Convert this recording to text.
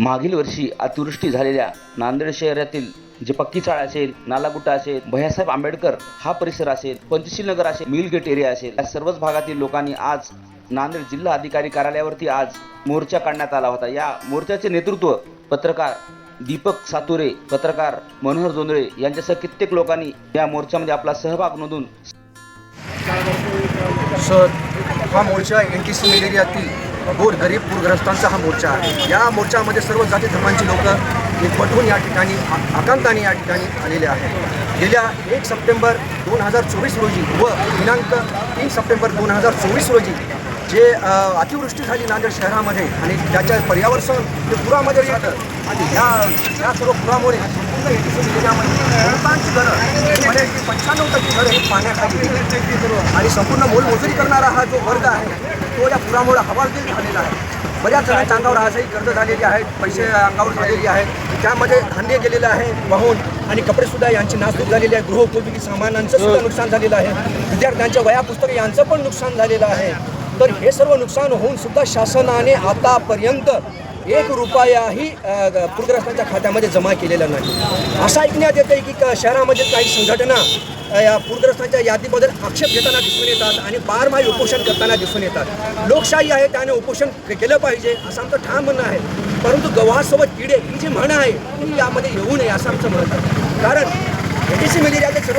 मागील वर्षी अतिवृष्टी झालेल्या नांदेड शहरातील जे पक्की चाळ असेल नालागुट्टा असेल भैयासाहेब आंबेडकर हा परिसर असेल पंचशील नगर असेल मिलगेट एरिया असेल या सर्वच भागातील लोकांनी आज नांदेड जिल्हा अधिकारी कार्यालयावरती आज मोर्चा काढण्यात आला होता. या मोर्चाचे नेतृत्व पत्रकार दीपक सातुरे पत्रकार मनोहर जोंधळे यांच्यासह कित्येक लोकांनी या मोर्चामध्ये आपला सहभाग नोंदून सर हा मोर्चा एन टी सी मलेरियातील गोर गरीब पूरग्रस्तांचा हा मोर्चा आहे. या मोर्चामध्ये सर्व जाती धर्मांची लोक एकवटून या ठिकाणी आकांताने या ठिकाणी आलेले आहेत. गेल्या एक सप्टेंबर दोन हजार चोवीस रोजी व दिनांक तीन सप्टेंबर दोन हजार चोवीस रोजी जे अतिवृष्टी झाली नांदेड शहरामध्ये आणि त्याच्या पर्यावरण ते पुरामध्ये येतं आणि ह्या या सर्व पुरामुळे बहुतांश घरं पंच्याण्णव टक्के घरं हे पाण्याखाली आणि संपूर्ण मोलमजुरी करणारा हा जो वर्ग आहे तो या पुरामुळे हवालदिल झालेला आहे. बऱ्याच जणांच्या अंगावर आजही कर्ज झालेली आहेत पैसे अंगावर झालेली आहेत. त्यामध्ये धान्य गेलेलं आहे वाहून आणि कपडेसुद्धा यांची नासधूस झालेली आहे. गृहोपयोगी सामानांचं सुद्धा नुकसान झालेलं आहे. विद्यार्थ्यांच्या वया पुस्तक यांचं पण नुकसान झालेलं आहे. तर हे सर्व नुकसान होऊन सुद्धा शासनाने आतापर्यंत एक रुपयाही पूरग्रस्तांच्या खात्यामध्ये जमा केलेला नाही. असं ऐकण्यात येतं की शहरामध्ये काही संघटना या पूरग्रस्तांच्या यादीबद्दल आक्षेप घेताना दिसून येतात आणि बारमाही उपोषण करताना दिसून येतात. लोकशाही आहे त्याने उपोषण केलं पाहिजे असं आमचं ठाम म्हणणं आहे. परंतु गव्हासोबत किडे ही जी म्हण आहे ती यामध्ये येऊ नये असं आमचं म्हणत आहे. कारण एटीसी मलेरियाचे सर्व